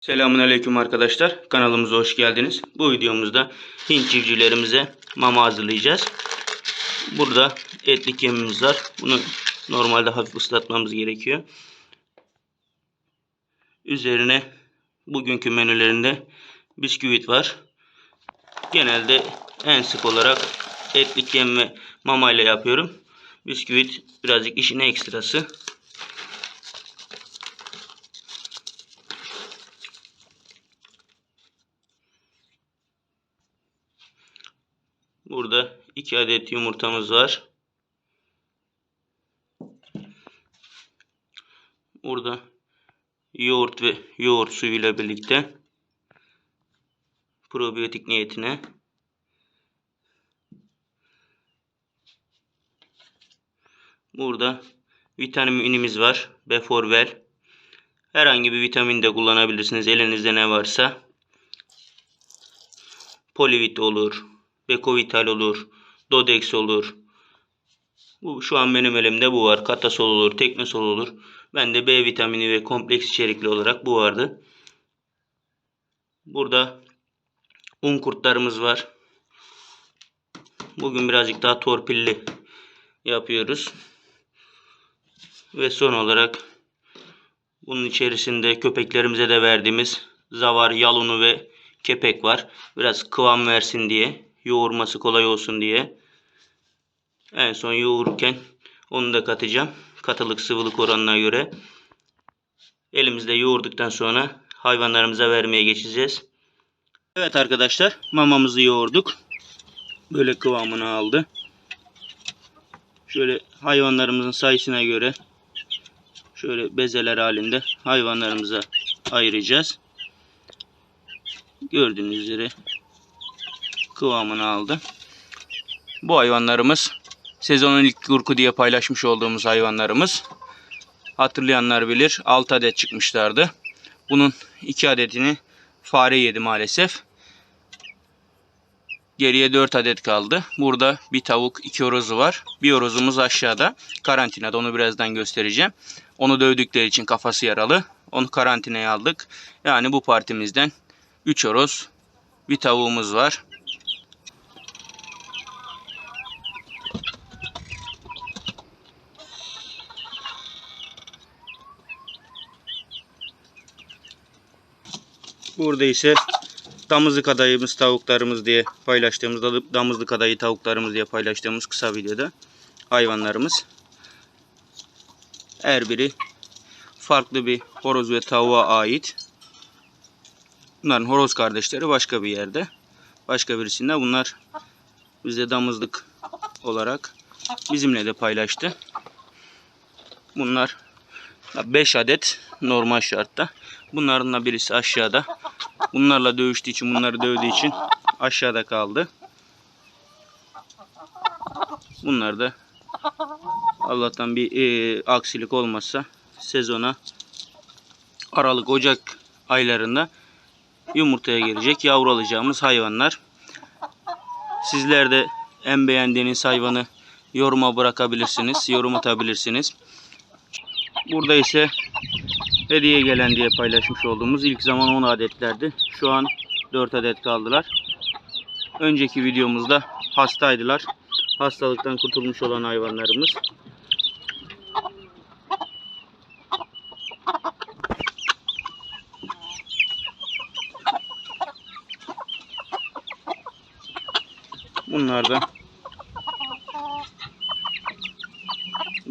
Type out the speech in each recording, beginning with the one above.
Selamünaleyküm arkadaşlar. Kanalımıza hoş geldiniz. Bu videomuzda Hint civcivlerimize mama hazırlayacağız. Burada etli kemiğimiz var. Bunu normalde hafif ıslatmamız gerekiyor. Üzerine bugünkü menülerinde bisküvit var. Genelde en sık olarak etli yem ve mama ile yapıyorum. Bisküvit birazcık işin ekstrası. Burada iki adet yumurtamız var. Burada yoğurt ve yoğurt suyu ile birlikte probiyotik niyetine Burada vitaminimiz var. Beforvel. Herhangi bir vitamin de kullanabilirsiniz. Elinizde ne varsa. Polivit olur. Bekovital olur. Dodex olur. Bu şu an benim elimde bu var. Katasol olur, teknosol olur. Bende B vitamini ve kompleks içerikli olarak bu vardı. Burada un kurtlarımız var. Bugün birazcık daha torpilli yapıyoruz. Ve son olarak bunun içerisinde köpeklerimize de verdiğimiz zavar, yalunu ve kepek var. Biraz kıvam versin diye, yoğurması kolay olsun diye. En son yoğururken onu da katacağım. Katılık sıvılık oranına göre. Elimizde yoğurduktan sonra hayvanlarımıza vermeye geçeceğiz. Evet arkadaşlar mamamızı yoğurduk. Böyle kıvamını aldı. Şöyle hayvanlarımızın sayısına göre şöyle bezeler halinde hayvanlarımıza ayıracağız. Gördüğünüz üzere kıvamını aldı. Bu hayvanlarımız sezonun ilk kurku diye paylaşmış olduğumuz hayvanlarımız. Hatırlayanlar bilir 6 adet çıkmışlardı. Bunun 2 adetini fare yedi maalesef. Geriye 4 adet kaldı. Burada bir tavuk, iki horozu var. Bir horozumuz aşağıda. Karantinada onu birazdan göstereceğim. Onu dövdükleri için kafası yaralı. Onu karantinaya aldık. Yani bu partimizden 3 horoz, bir tavuğumuz var. Burada ise damızlık adayımız tavuklarımız diye paylaştığımız damızlık adayı tavuklarımız diye paylaştığımız kısa videoda hayvanlarımız. Her biri farklı bir horoz ve tavuğa ait. Bunların horoz kardeşleri başka bir yerde. Başka birisinde bunlar bize damızlık olarak bizimle de paylaştı. Bunlar 5 adet normal şartta. Bunların da birisi aşağıda. Bunlarla dövüştüğü için, bunları dövdüğü için aşağıda kaldı. Bunlar da Allah'tan bir e, aksilik olmazsa sezona Aralık Ocak aylarında yumurtaya gelecek yavru alacağımız hayvanlar. Sizler de en beğendiğiniz hayvanı yoruma bırakabilirsiniz. Yorum atabilirsiniz. Burada ise hediye gelen diye paylaşmış olduğumuz ilk zaman 10 adetlerdi. Şu an 4 adet kaldılar. Önceki videomuzda hastaydılar. Hastalıktan kurtulmuş olan hayvanlarımız. Bunlar da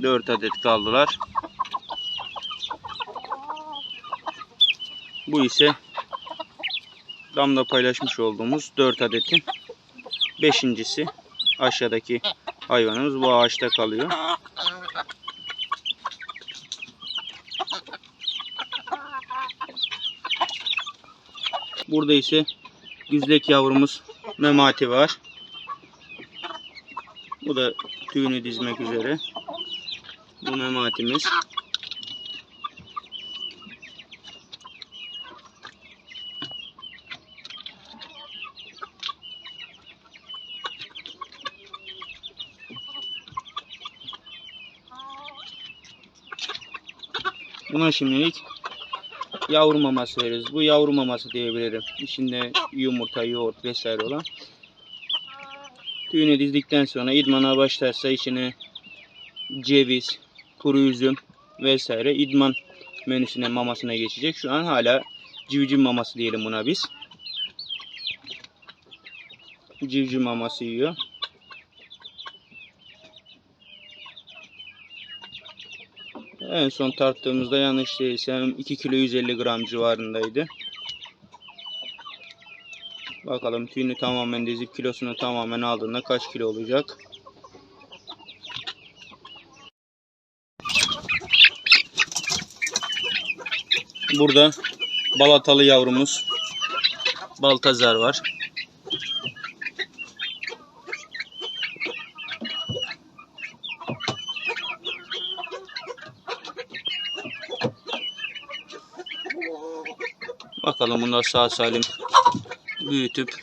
4 adet kaldılar. Bu ise damla paylaşmış olduğumuz 4 adetin 5.si aşağıdaki hayvanımız bu ağaçta kalıyor. Burada ise güzdek yavrumuz Memati var. Bu da tüyünü dizmek üzere. Bu Mematimiz. Buna şimdilik yavru maması veririz. Bu yavru maması diyebilirim. İçinde yumurta, yoğurt vesaire olan. Tüyünü dizdikten sonra idmana başlarsa içine ceviz, kuru üzüm vesaire idman menüsüne mamasına geçecek. Şu an hala civciv maması diyelim buna biz. Civciv maması yiyor. En son tarttığımızda yanlış değilsem 2 kilo 150 gram civarındaydı. Bakalım tüyünü tamamen dizip kilosunu tamamen aldığında kaç kilo olacak? Burada balatalı yavrumuz Baltazar var. Bakalım bunu da sağ salim büyütüp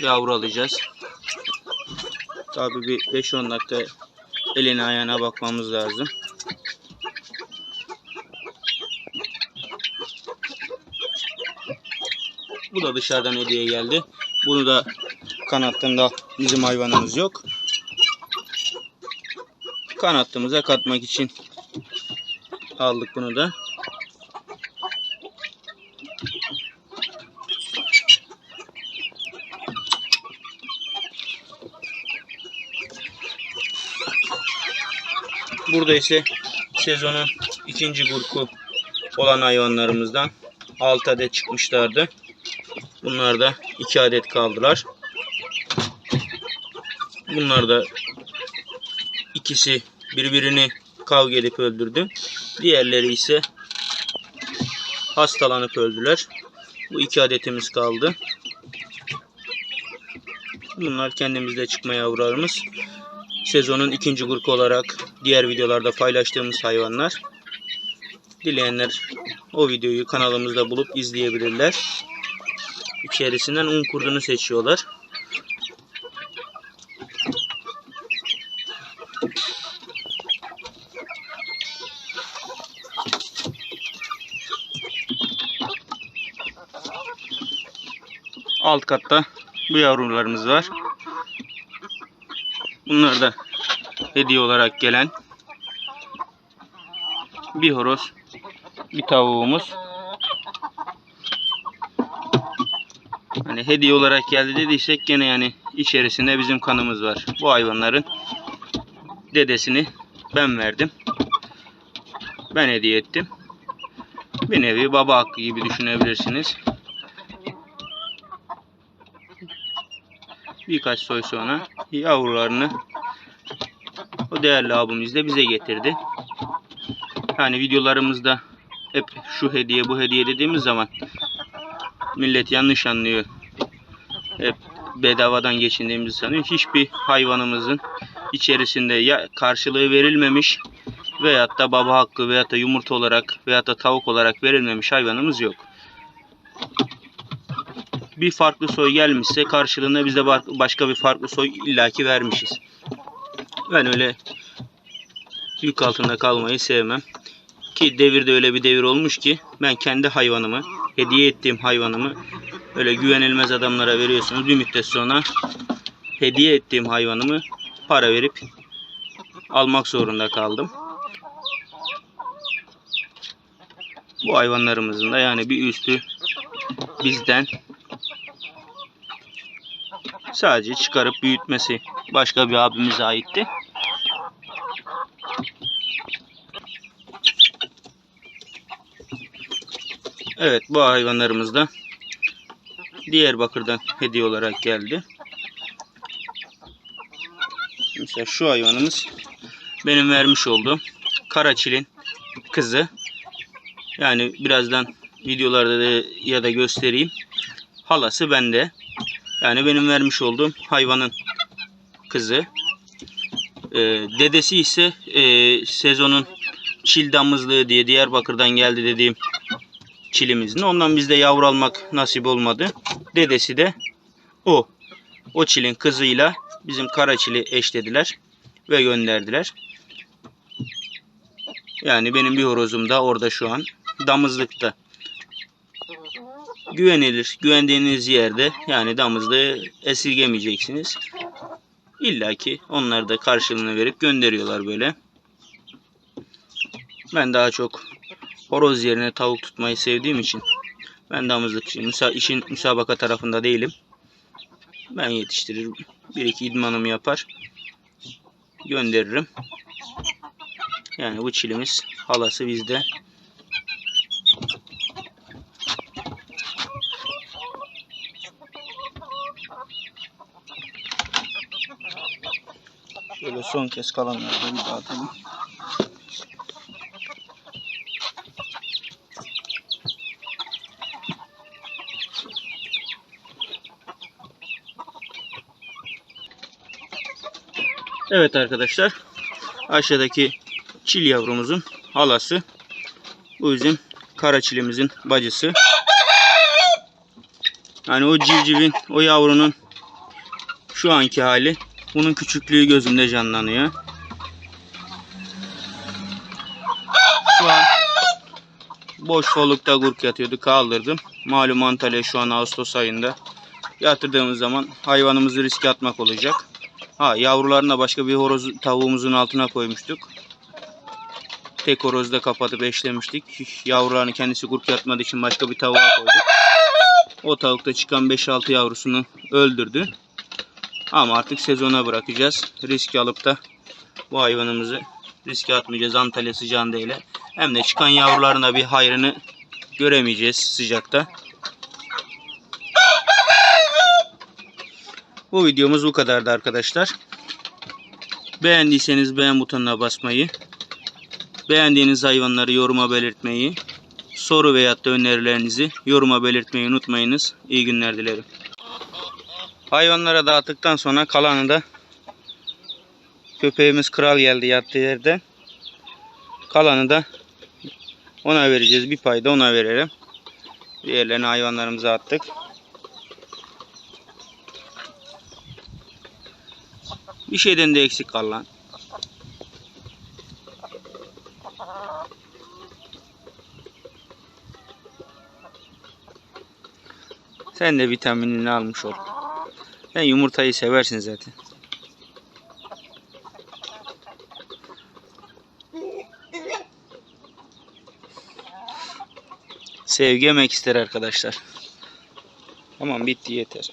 yavru alacağız. Tabi bir 5-10 dakika eline ayağına bakmamız lazım. Bu da dışarıdan hediye geldi. Bunu da kanattığında bizim hayvanımız yok. Kanattığımıza katmak için aldık bunu da. Burada ise sezonun ikinci grubu olan hayvanlarımızdan 6 adet çıkmışlardı. Bunlar da 2 adet kaldılar. Bunlar da ikisi birbirini kavga edip öldürdü. Diğerleri ise hastalanıp öldüler. Bu iki adetimiz kaldı. Bunlar kendimizde çıkma yavrularımız. Sezonun ikinci grubu olarak diğer videolarda paylaştığımız hayvanlar. Dileyenler o videoyu kanalımızda bulup izleyebilirler. İçerisinden un kurdunu seçiyorlar. Alt katta bu yavrularımız var. Bunlar da hediye olarak gelen bir horoz, bir tavuğumuz. Hani hediye olarak geldi dediysek gene yani içerisinde bizim kanımız var. Bu hayvanların dedesini ben verdim. Ben hediye ettim. Bir nevi baba hakkı gibi düşünebilirsiniz. Birkaç soy sonra yavrularını o değerli abimiz de bize getirdi. Yani videolarımızda hep şu hediye bu hediye dediğimiz zaman millet yanlış anlıyor. Hep bedavadan geçindiğimizi sanıyor. Hiçbir hayvanımızın içerisinde ya karşılığı verilmemiş veyahut da baba hakkı veyahut da yumurta olarak veyahut da tavuk olarak verilmemiş hayvanımız yok. Bir farklı soy gelmişse karşılığında biz de başka bir farklı soy illaki vermişiz. Ben öyle yük altında kalmayı sevmem. Ki devirde öyle bir devir olmuş ki ben kendi hayvanımı, hediye ettiğim hayvanımı öyle güvenilmez adamlara veriyorsunuz. Bir müddet sonra hediye ettiğim hayvanımı para verip almak zorunda kaldım. Bu hayvanlarımızın da yani bir üstü bizden sadece çıkarıp büyütmesi başka bir abimize aitti. Evet bu hayvanlarımız da Diyarbakır'dan hediye olarak geldi. Mesela şu hayvanımız benim vermiş olduğum Karaçil'in kızı. Yani birazdan videolarda da ya da göstereyim. Halası bende. Yani benim vermiş olduğum hayvanın kızı. Ee, dedesi ise e, sezonun çil damızlığı diye Diyarbakır'dan geldi dediğim çilimizin. Ondan bizde yavru almak nasip olmadı. Dedesi de o. O çilin kızıyla bizim kara çili eşlediler ve gönderdiler. Yani benim bir horozum da orada şu an damızlıkta. güvenilir. Güvendiğiniz yerde yani damızda esirgemeyeceksiniz. İlla ki onlar da karşılığını verip gönderiyorlar böyle. Ben daha çok horoz yerine tavuk tutmayı sevdiğim için ben damızlık için müsa- işin müsabaka tarafında değilim. Ben yetiştiririm. Bir iki idmanımı yapar. Gönderirim. Yani bu çilimiz halası bizde. Şöyle son kez kalanları bir dağıtalım. Evet arkadaşlar. Aşağıdaki çil yavrumuzun halası. Bu bizim kara çilimizin bacısı. Yani o civcivin, o yavrunun şu anki hali bunun küçüklüğü gözümde canlanıyor. Şu an boş solukta gurk yatıyordu. Kaldırdım. Malum Antalya şu an Ağustos ayında. Yatırdığımız zaman hayvanımızı riske atmak olacak. Ha yavrularını da başka bir horoz tavuğumuzun altına koymuştuk. Tek horozu da kapatıp eşlemiştik. Yavrularını kendisi gurk yatmadığı için başka bir tavuğa koyduk. O tavukta çıkan 5-6 yavrusunu öldürdü. Ama artık sezona bırakacağız. Risk alıp da bu hayvanımızı riske atmayacağız Antalya sıcağında ile. Hem de çıkan yavrularına bir hayrını göremeyeceğiz sıcakta. Bu videomuz bu kadardı arkadaşlar. Beğendiyseniz beğen butonuna basmayı, beğendiğiniz hayvanları yoruma belirtmeyi, soru veyahut da önerilerinizi yoruma belirtmeyi unutmayınız. İyi günler dilerim. Hayvanlara dağıttıktan sonra kalanı da köpeğimiz kral geldi yattığı yerden. Kalanı da ona vereceğiz. Bir pay da ona verelim. Diğerlerini hayvanlarımıza attık. Bir şeyden de eksik kal lan. Sen de vitaminini almış ol. Sen yumurtayı seversin zaten. Sevgi emek ister arkadaşlar. Tamam bitti yeter.